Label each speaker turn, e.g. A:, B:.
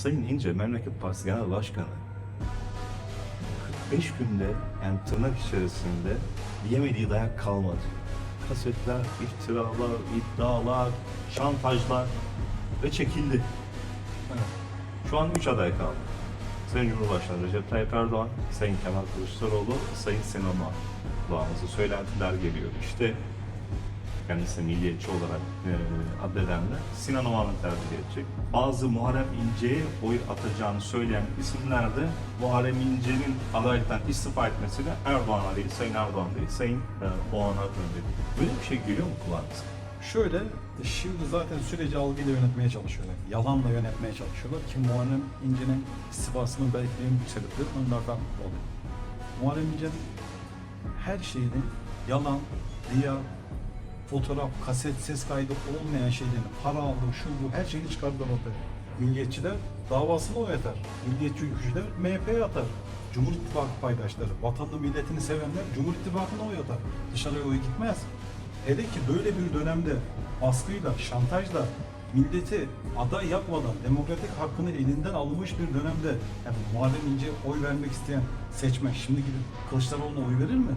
A: Sayın İnce Memleket Partisi Genel Başkanı 45 günde yani tırnak içerisinde yemediği dayak kalmadı. Kasetler, iftiralar, iddialar, şantajlar ve çekildi. Şu an 3 aday kaldı. Sayın Cumhurbaşkanı Recep Tayyip Erdoğan, Sayın Kemal Kılıçdaroğlu, Sayın Sinan Doğan'ızı söylentiler geliyor. İşte kendisi milliyetçi olarak e, addedenler Sinan Oğan'ı tercih edecek. Bazı Muharrem İnce'ye oy atacağını söyleyen isimler de Muharrem İnce'nin adaylıktan istifa etmesiyle Erdoğan'a değil, Sayın Erdoğan değil, Sayın e, Oğan'a gönderdi. Böyle bir şey geliyor mu kulağınıza?
B: Şöyle, şimdi zaten süreci algıyla yönetmeye çalışıyorlar. Yalanla yönetmeye çalışıyorlar ki Muharrem İnce'nin istifasının belki de en büyük sebepleri onlardan oluyor. Muharrem İnce'nin her şeyini yalan, riya, fotoğraf, kaset, ses kaydı olmayan şeylerini, para aldı, şu bu her şeyini çıkardılar ortaya. Milliyetçiler davasını o yatar. Milliyetçi ülkücüler MHP'ye atar. Cumhur İttifakı paydaşları, vatanını, milletini sevenler Cumhur İttifakı'na oy atar. Dışarıya oy gitmez. Hele ki böyle bir dönemde baskıyla, şantajla milleti aday yapmadan demokratik hakkını elinden almış bir dönemde yani Muharrem İnce'ye oy vermek isteyen seçmen şimdi gidip Kılıçdaroğlu'na oy verir mi?